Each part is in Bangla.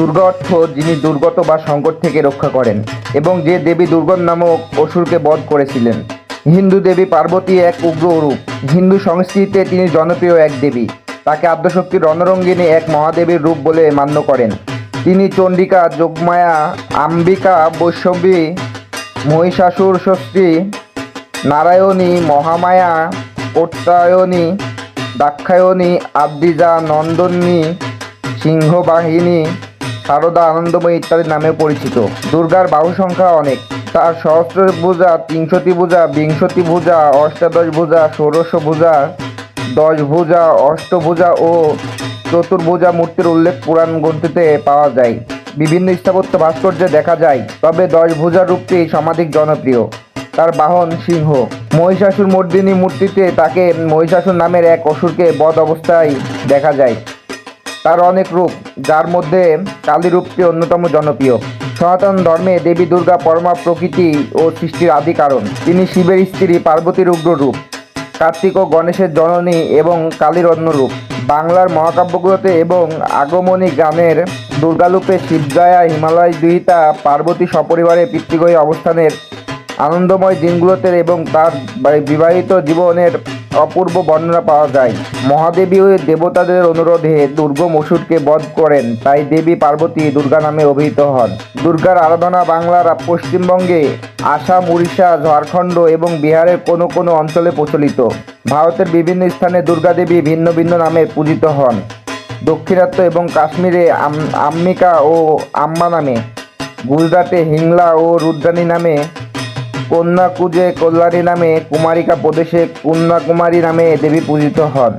দুর্গা অর্থ যিনি দুর্গত বা সংকট থেকে রক্ষা করেন এবং যে দেবী দুর্গত নামক অসুরকে বধ করেছিলেন। হিন্দু দেবী পার্বতী এক উগ্র রূপ। হিন্দু সংস্কৃতিতে তিনি জনপ্রিয় এক দেবী। তাকে আদ্যশক্তির রণরঙ্গিনী এক মহাদেবীর রূপ বলে মান্য করেন। তিনি চণ্ডিকা, যোগমায়া, আম্বিকা, বৈষ্ণবী, মহিষাসুর ষষ্ঠী, নারায়ণী, মহামায়া প্রত্যায়নী দাক্ষায়ণী আদ্রিজা নন্দনী, সিংহবাহিনী সারদা আনন্দময়ী ইত্যাদি নামে পরিচিত। দুর্গার বাহু সংখ্যা অনেক। তার সহস্র ভুজা তিনশতি ভুজা বিংশতি ভুজা অষ্টাদশ ভুজা ষোড়শ ভুজা দশ ভুজা অষ্টভুজা ও চতুর্ভুজা মূর্তির উল্লেখ পুরাণ গ্রন্থিতে পাওয়া যায়। বিভিন্ন স্থাপত্য ভাস্কর্যে দেখা যায়, তবে দশ ভুজা রূপটি সমাধিক জনপ্রিয়। তার বাহন সিংহ। মহিষাসুর মর্দিনী মূর্তিতে তাকে মহিষাসুর নামের এক অসুরকে বধ অবস্থায় দেখা যায়। তার অনেক রূপ, যার মধ্যে কালী রূপটি অন্যতম জনপ্রিয়। সনাতন ধর্মে দেবী দুর্গা পরমা প্রকৃতি ও সৃষ্টির আদি কারণ। তিনি শিবের স্ত্রী পার্বতীর উগ্র রূপ, কার্তিক ও গণেশের জননী এবং কালীর অন্য রূপ। বাংলার মহাকাব্যগুলোতে এবং আগমনী গানের দুর্গালুপে শিবজয়া, হিমালয় দুহিতা, পার্বতী সপরিবারে পিতৃগহী অবস্থানের আনন্দময় দিনগুলোতে এবং তার বিবাহিত জীবনের অপূর্ব বর্ণনা পাওয়া যায়। মহাদেবী ও দেবতাদের অনুরোধে দুর্গ মসুরকে বধ করেন। তাই দেবী পার্বতী দুর্গা নামে অভিহিত হন। দুর্গার আরাধনা বাংলার পশ্চিমবঙ্গে আসাম, উড়িষ্যা, ঝাড়খণ্ড এবং বিহারের কোনো কোনো অঞ্চলে প্রচলিত। ভারতের বিভিন্ন স্থানে দুর্গা দেবী ভিন্ন ভিন্ন নামে পূজিত হন। দক্ষিণাত্য এবং কাশ্মীরে আম্মিকা ও আম্মা নামে। গুজরাটে হিংলা ও রুদ্রানী নামে কন্যাকুজে কল্যাণী নামে কুমারিকা প্রদেশে কন্যাকুমারী নামে দেবী পূজিত হন।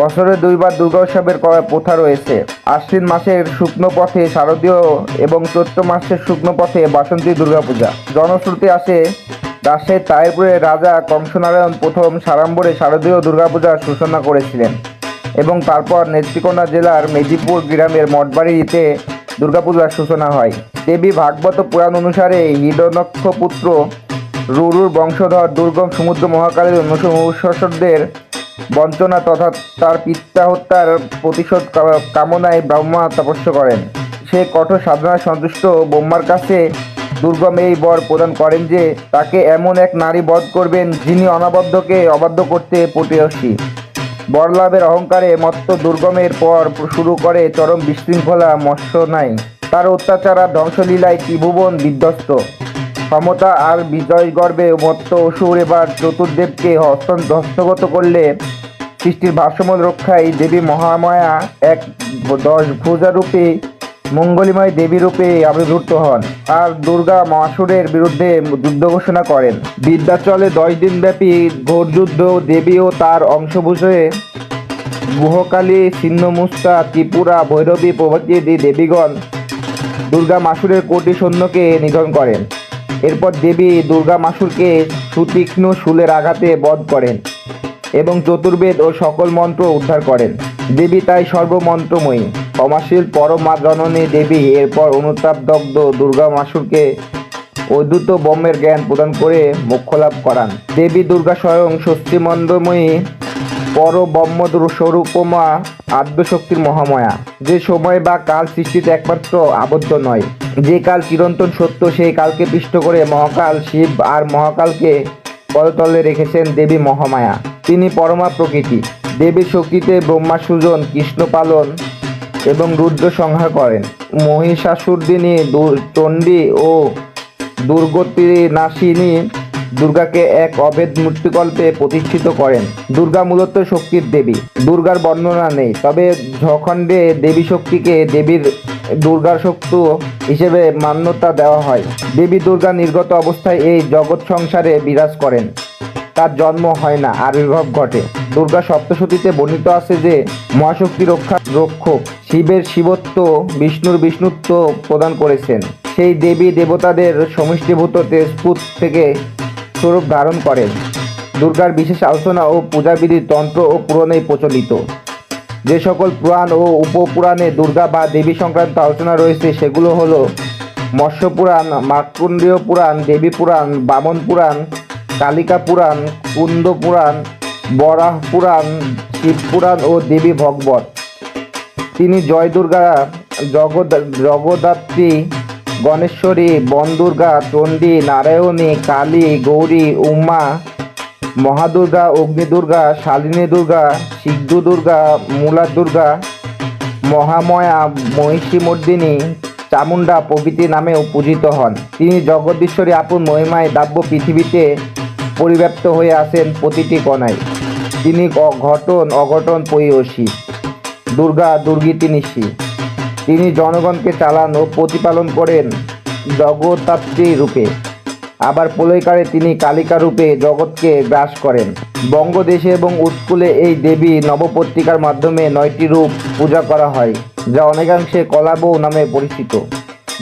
বছরে দুইবার দুর্গা উৎসবের প্রথা রয়েছে। আশ্বিন মাসের শুকনো পথে শারদীয় এবং চৈত্র মাসের শুকনো পথে বাসন্তী দুর্গাপূজা। জনশ্রুতি আসে রাজশাহীর তাহিরপুরের রাজা কংসনারায়ণ প্রথম সাড়ম্বরে শারদীয় দুর্গাপূজার সূচনা করেছিলেন এবং তারপর নেত্রীকোনা জেলার মেদিনীপুর গ্রামের মঠবাড়িতে দুর্গাপূজার সূচনা হয়। দেবী ভাগবত পুরাণ অনুসারে হিরণক্ষ পুত্র রুরুর বংশধর দুর্গম সমুদ্র মহাকালের অনুসরদের বঞ্চনা তথা তার পিতা হত্যার প্রতিশোধ কামনায় ব্রহ্মা তপস্য করেন। সে কঠোর সাধনায় সন্তুষ্ট। ব্রহ্মার কাছে দুর্গম এই বর প্রদান করেন যে, তাকে এমন এক নারী বধ করবেন যিনি অনাবদ্ধকে অবাধ্য করতে পটিয়সী বরলাভের অহংকারে মত্ত দুর্গমের পর শুরু করে চরম বিশৃঙ্খলা, মৎস্য নাই। তার অত্যাচার ধ্বংসলীলায় ত্রিভুবন বিধ্বস্ত। ক্ষমতা আর বিজয় গর্বে মত্ত অসুর এবার চতুর্দেবকে হস্ত- হস্তগত করলে সৃষ্টির ভারসাম্য রক্ষায় দেবী মহামায়া এক দশ ভুজারূপে মঙ্গলিময় দেবী রূপে আবির্ভূত হন আর দুর্গা মহাসুরের বিরুদ্ধে যুদ্ধ ঘোষণা করেন। বিদ্যাচলে দশ দিনব্যাপী ঘোর যুদ্ধ, দেবী ও তার অংশভূষে গুহকালী ছিন্নমুস্তা ত্রিপুরা, ভৈরবী প্রভৃতি দেবীগণ দুর্গা মাসুরের কোটি সৈন্যকে নিধন করেন। এরপর দেবী দুর্গা মাসুরকে সুতীক্ষ্ণ শুলের আঘাতে বধ করেন এবং চতুর্বেদ ও সকল মন্ত্র উদ্ধার করেন। দেবী তাই সর্বমন্ত্রময়ী। ক্ষমাশীল পরমা জননী দেবী এরপর অনুতাপদগ্ধ দুর্গা মাসুরকে অদ্ভুত ব্রহ্মের জ্ঞান প্রদান করে মোক্ষ লাভ করান। দেবী দুর্গা স্বয়ং স্বস্তিমন্দময়ী পর ব্রহ্মদুর স্বরূপমা আদ্যশক্তির মহামায়া। যে সময় বা কাল সৃষ্টিতে একমাত্র আবদ্ধ নয়। যে কাল চিরন্তন সত্য, সেই কালকে পৃষ্ঠ করে মহাকাল শিব আর মহাকালকে পদতলে রেখেছেন দেবী মহামায়া। তিনি পরমা প্রকৃতি। দেবীর শক্তিতে ব্রহ্মা সুজন, কৃষ্ণ পালন এবং রুদ্র সংহার করেন। মহিষাসুরদিনী চণ্ডী ও দুর্গতি নাশিনী দুর্গাকে এক অভেদ মূর্তিকল্পে প্রতিষ্ঠিত করেন। দুর্গা মূলত শক্তির দেবী। দুর্গার বর্ণনা নেই, তবে ঝখণ্ডে দেবী শক্তিকে দেবীর দুর্গার শক্তি হিসেবে মান্যতা দেওয়া হয়। দেবী দুর্গা নির্গত অবস্থায় এই জগৎ সংসারে বিরাজ করেন। তার জন্ম হয় না, আবির্ভাব ঘটে। দুর্গা সপ্তশতীতে বর্ণিত আছে যে, মহাশক্তি রক্ষা, রক্ষক শিবের শিবত্ব বিষ্ণুর বিষ্ণুত্ব প্রদান করেছেন। সেই দেবী দেবতাদের সমষ্টিভূত তেজপুত থেকে স্বরূপ ধারণ করেন। দুর্গার বিশেষ আলোচনা ও পূজাবিধি তন্ত্র ও পুরাণে প্রচলিত। যে সকল পুরাণ ও উপপুরাণে দুর্গা বা দেবী সংক্রান্ত আলোচনা রয়েছে, সেগুলো হলো মৎস্য পুরাণ মার্কণ্ডীয় পুরাণ, দেবী পুরাণ, বামন পুরাণ কালিকা পুরাণ, কুন্দ পুরাণ বরাহ পুরাণ, শিব পুরাণ ও দেবী ভগবত। তিনি জয় দুর্গা জগদ জগদ্ধাত্রী গণেশ্বরী, বনদুর্গা, চণ্ডী, নারায়ণী, কালী, গৌরী, উমা, মহাদুর্গা, অগ্নিদুর্গা, শালিনী দুর্গা, সিদ্ধু দুর্গা, মূলা দুর্গা, মহাময়া, মহিষীমর্দিনী চামুন্ডা প্রভৃতি নামেও পূজিত হন। তিনি জগদীশ্বরী আপন মহিমায় দাব্য পৃথিবীতে পরিব্যাপ্ত হয়ে আসেন প্রতিটি কণায়। তিনি ঘটন, অঘটন পরিয়সী দুর্গা, দুর্গীতি নিশি। তিনি জনগণকে চালান ও প্রতিপালন করেন জগদ্ধাত্রী রূপে। আবার প্রলয়কালে তিনি কালিকা রূপে জগৎকে গ্রাস করেন। বঙ্গদেশে এবং উৎকুলে এই দেবী নবপত্রিকার মাধ্যমে নয়টি রূপ পূজা করা হয়, যা অনেকাংশে কলাবৌ নামে পরিচিত।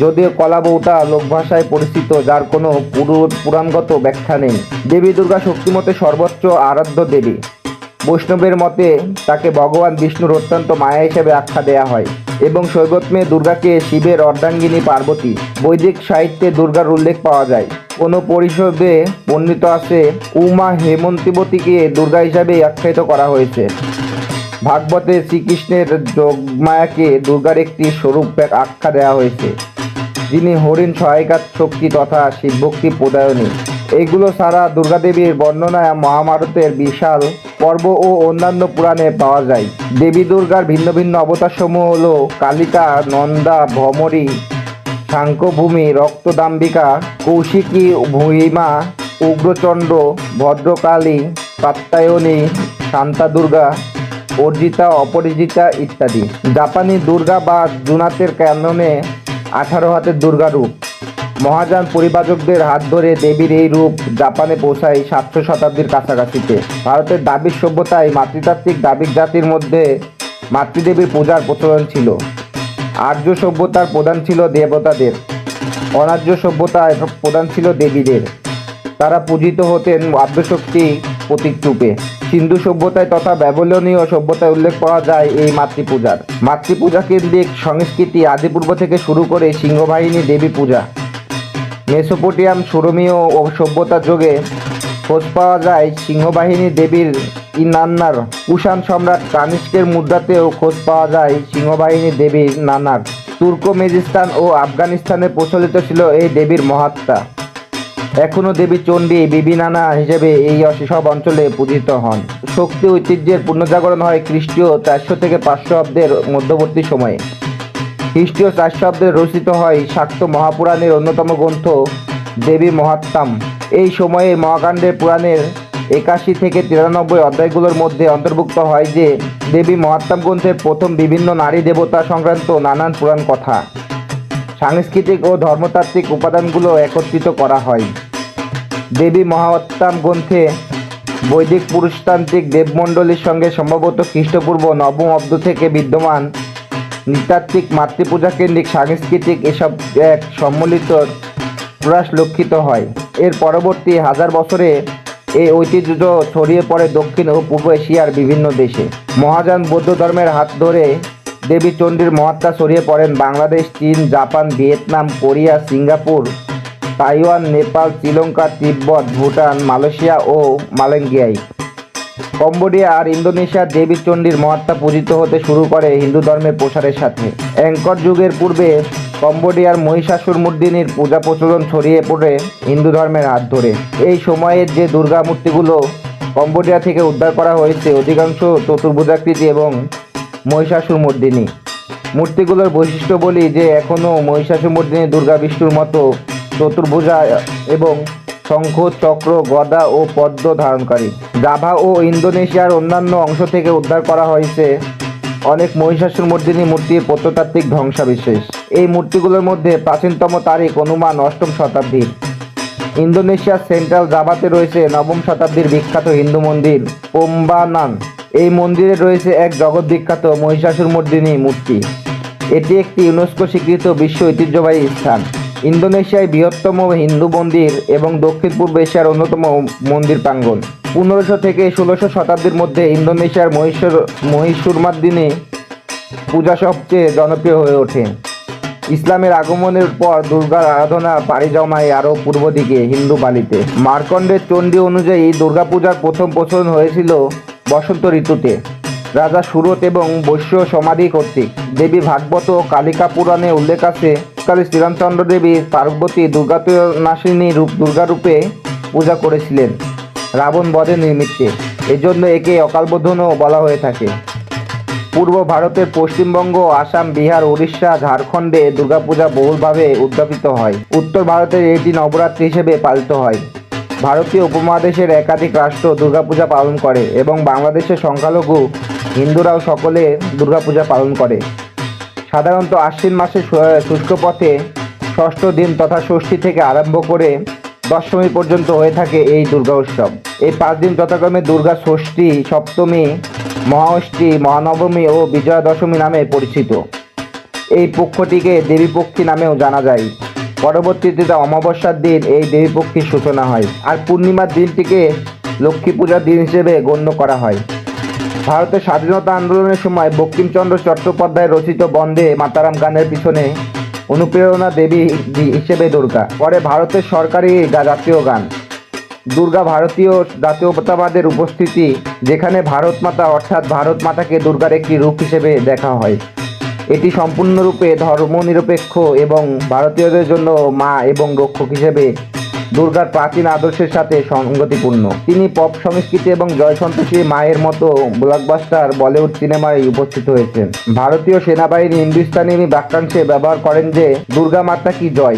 যদিও কলাবৌটা লোকভাষায় পরিচিত, যার কোনো পুরু- পুরাণগত ব্যাখ্যা নেই। দেবী দুর্গা শক্তিমতে সর্বোচ্চ আরাধ্য দেবী। বৈষ্ণবের মতে তাকে ভগবান বিষ্ণুর অত্যন্ত মায়া হিসেবে আখ্যা দেয়া হয় এবং শৈবত্মে দুর্গাকে শিবের অর্ধাঙ্গিনী পার্বতী। বৈদিক সাহিত্যে দুর্গার উল্লেখ পাওয়া যায়। কোনো পরিষদে বর্ণিত আছে, উমা হেমন্তিবতীকে দুর্গা হিসাবে আখ্যায়িত করা হয়েছে। ভাগবতে শ্রীকৃষ্ণের যোগমায়াকে দুর্গার একটি স্বরূপ আখ্যা দেওয়া হয়েছে। যিনি হরিণ সহায়িকা শক্তি তথা শিবভক্তি প্রদায়নী। এইগুলো ছাড়া দুর্গাদেবীর বর্ণনায় মহাভারতের বিশাল পর্ব ও অন্যান্য পুরাণে পাওয়া যায়। দেবী দুর্গার ভিন্ন ভিন্ন অবতারসমূহ হল কালিকা, নন্দা, ভমরী শাঙ্কভূমি রক্তদাম্বিকা কৌশিকী ভূমিমা উগ্রচণ্ড ভদ্রকালী কাত্তায়নী শান্তা দুর্গা অর্জিতা, অপরাজিতা ইত্যাদি। জাপানি দুর্গা বা জুনাতের ক্যাননে আঠারো হাতের দুর্গা রূপ। মহাযান পরিবাচকদের হাত ধরে দেবীর এই রূপ জাপানে পৌঁছায় সাতশো শতাব্দীর কাছাকাছিতে। ভারতের দাবির সভ্যতায় মাতৃতাত্ত্বিক দাবিক জাতির মধ্যে মাতৃদেবীর পূজার প্রচলন ছিল। আর্য সভ্যতার প্রধান ছিল দেবতাদের। অনার্য সভ্যতায় প্রধান ছিল দেবীদের। তারা পূজিত হতেন আদ্যশক্তি প্রতীক রূপে। সিন্ধু সভ্যতায় তথা ব্যবলনীয় সভ্যতায় উল্লেখ পাওয়া যায় এই মাতৃপূজার। মাতৃপূজা কেন্দ্রিক সংস্কৃতি আদিপূর্ব থেকে শুরু করে সিংহবাহিনী দেবী পূজা। মেসোপোটিয়াম সুরমীয় ও সভ্যতা যুগে খোঁজ পাওয়া যায় সিংহবাহিনী দেবীর ইনান্নার কুষাণ সম্রাট কানিষ্কের মুদ্রাতেও খোঁজ পাওয়া যায় সিংহবাহিনী দেবীর নানার তুর্কমেজিস্তান ও আফগানিস্তানে প্রচলিত ছিল এই দেবীর মহাত্মা। এখনও দেবী চণ্ডী, বিবি নানা হিসেবে এই সব অঞ্চলে পূজিত হন। শক্তি ঐতিহ্যের পুনর্জাগরণ হয় খ্রিস্টীয় চারশো থেকে পাঁচশো অব্দের মধ্যবর্তী সময়ে। খ্রিস্টীয় চারশো অব্দে রচিত হয় শাক্ত মহাপুরাণের অন্যতম গ্রন্থ দেবী মহাত্মাম। এই সময়ে মহাকাণ্ডের পুরাণের একাশি থেকে তিরানব্বই অধ্যায়গুলোর মধ্যে অন্তর্ভুক্ত হয় যে দেবী মহাত্মাম গ্রন্থের প্রথম বিভিন্ন নারী দেবতা সংক্রান্ত নানান পুরাণ কথা। সাংস্কৃতিক ও ধর্মতাত্ত্বিক উপাদানগুলো একত্রিত করা হয়। দেবী মহাত্মাম গ্রন্থে বৈদিক পুরুষতান্ত্রিক দেবমণ্ডলীর সঙ্গে সম্ভবত খ্রিস্টপূর্ব নবম অব্দ থেকে বিদ্যমান নৃতাত্ত্বিক মাতৃপূজা কেন্দ্রিক সাংস্কৃতিক এসব এক সম্মিলিত প্রয়াস লক্ষিত হয়। এর পরবর্তী হাজার বছরে এই ঐতিহ্য ছড়িয়ে পড়ে দক্ষিণ ও পূর্ব এশিয়ার বিভিন্ন দেশে। মহাযান বৌদ্ধ ধর্মের হাত ধরে দেবী চণ্ডীর মহাত্মা ছড়িয়ে পড়েন বাংলাদেশ, চীন, Japan, Vietnam, Korea, Singapore Taiwan, Nepal, Sri Lanka, তিব্বত, ভুটান, মালয়েশিয়া ও মালেঙ্গিয়ায়। কম্বোডিয়া আর ইন্দোনেশিয়ার দেবী চণ্ডীর মহাত্মা পূজিত হতে শুরু করে হিন্দু ধর্মের প্রসারের সাথে। অ্যাঙ্কর যুগের পূর্বে কম্বোডিয়ার মহিষাসুর মূর্তিনির পূজা প্রচলন ছড়িয়ে পড়ে হিন্দু ধর্মের হাত ধরে। এই সময়ের যে দুর্গা মূর্তিগুলো কম্বোডিয়া থেকে উদ্ধার করা হয়েছে, অধিকাংশ চতুর্ভুজাকৃতি এবং মহিষাসুর মূর্তিনি মূর্তিগুলোর বৈশিষ্ট্য বলি যে, এখনও মহিষাসুর মূর্তিনি দুর্গা বিষ্ণুর মতো চতুর্ভুজা এবং শঙ্খ চক্র গদা ও পদ্ম ধারণকারী। জাভা ও ইন্দোনেশিয়ার অন্যান্য অংশ থেকে উদ্ধার করা হয়েছে অনেক মহিষাসুর মূর্তিনি মূর্তির প্রত্নতাত্ত্বিক ধ্বংসাবিশেষ। এই মূর্তিগুলোর মধ্যে প্রাচীনতম তারিখ অনুমান অষ্টম শতাব্দীর। ইন্দোনেশিয়ার সেন্ট্রাল জাভাতে রয়েছে নবম শতাব্দীর বিখ্যাত হিন্দু মন্দির পোম্বানান এই মন্দিরে রয়েছে এক জগৎ বিখ্যাত মহিষাসুর মর্দিনী মূর্তি। এটি একটি ইউনেস্কো স্বীকৃত বিশ্ব ঐতিহ্যবাহী স্থান। ইন্দোনেশিয়ায় বৃহত্তম হিন্দু মন্দির এবং দক্ষিণ পূর্ব এশিয়ার অন্যতম মন্দির প্রাঙ্গণ। পনেরোশো থেকে ষোলোশো শতাব্দীর মধ্যে ইন্দোনেশিয়ার মহিষুর মহিষুরমাদ্দিনে পূজা সবচেয়ে জনপ্রিয় হয়ে ওঠে। ইসলামের আগমনের পর দুর্গার আরাধনা পাড়ি জমায় আরও পূর্ব দিকে হিন্দু বালিতে। মার্কণ্ডের চণ্ডী অনুযায়ী দুর্গাপূজার প্রথম প্রচলন হয়েছিল বসন্ত ঋতুতে। রাজা সুরত এবং বৈশ্য সমাধি কর্তৃক। দেবী ভাগবত ও কালিকা পুরাণে উল্লেখ আছে কালী শ্রীরামচন্দ্র দেবী পার্বতী দুর্গানাশিনী রূপ দুর্গারূপে পূজা করেছিলেন রাবণ বধে নিমিত্তে। এজন্য একে অকালবোধনও বলা হয়ে থাকে। পূর্ব ভারতের পশ্চিমবঙ্গ, আসাম, বিহার, উড়িষ্যা, ঝাড়খণ্ডে দুর্গাপূজা বহুলভাবে উদযাপিত হয়। উত্তর ভারতের এটি নবরাত্রি হিসেবে পালিত হয়। ভারতীয় উপমহাদেশের একাধিক রাষ্ট্র দুর্গাপূজা পালন করে এবং বাংলাদেশের সংখ্যালঘু হিন্দুরাও সকলে দুর্গাপূজা পালন করে। সাধারণত আশ্বিন মাসে শুষ্ক পথে ষষ্ঠ দিন তথা ষষ্ঠী থেকে আরম্ভ করে দশমী পর্যন্ত হয়ে থাকে এই দুর্গা উৎসব। এই পাঁচ দিন যথাক্রমে দুর্গা ষষ্ঠী, সপ্তমী মহাঅষ্টী মহানবমী ও বিজয়া দশমী নামে পরিচিত। এই পক্ষটিকে দেবীপক্ষী নামেও জানা যায়। পরবর্তীতে অমাবস্যার দিন এই দেবীপক্ষীর সূচনা হয়। আর পূর্ণিমার দিনটিকে লক্ষ্মী পূজার দিন হিসেবে গণ্য করা হয়। ভারতের স্বাধীনতা আন্দোলনের সময় বঙ্কিমচন্দ্র চট্টোপাধ্যায় রচিত বন্দে মাতারাম গানের পিছনে অনুপ্রেরণা দেবী হিসেবে দুর্গা। পরে ভারতের সরকারি জাতীয় গান। দুর্গা ভারতীয় জাতীয়তাবাদের উপস্থিতি, যেখানে ভারত মাতা অর্থাৎ ভারত মাতাকে দুর্গার একটি রূপ হিসেবে দেখা হয়। এটি সম্পূর্ণরূপে ধর্মনিরপেক্ষ এবং ভারতীয়দের জন্য মা এবং রক্ষক হিসেবে দুর্গার প্রাচীন আদর্শের সাথে সংগতিপূর্ণ তিনি পপ সংস্কৃতি এবং জয় সন্তোষী মায়ের মতো ব্লকবাস্টার বলিউড সিনেমায় উপস্থিত হয়েছেন। ভারতীয় সেনাবাহিনী হিন্দুস্তানি বাক্যাংশে ব্যবহার করেন যে, দুর্গা মাতা কি জয়?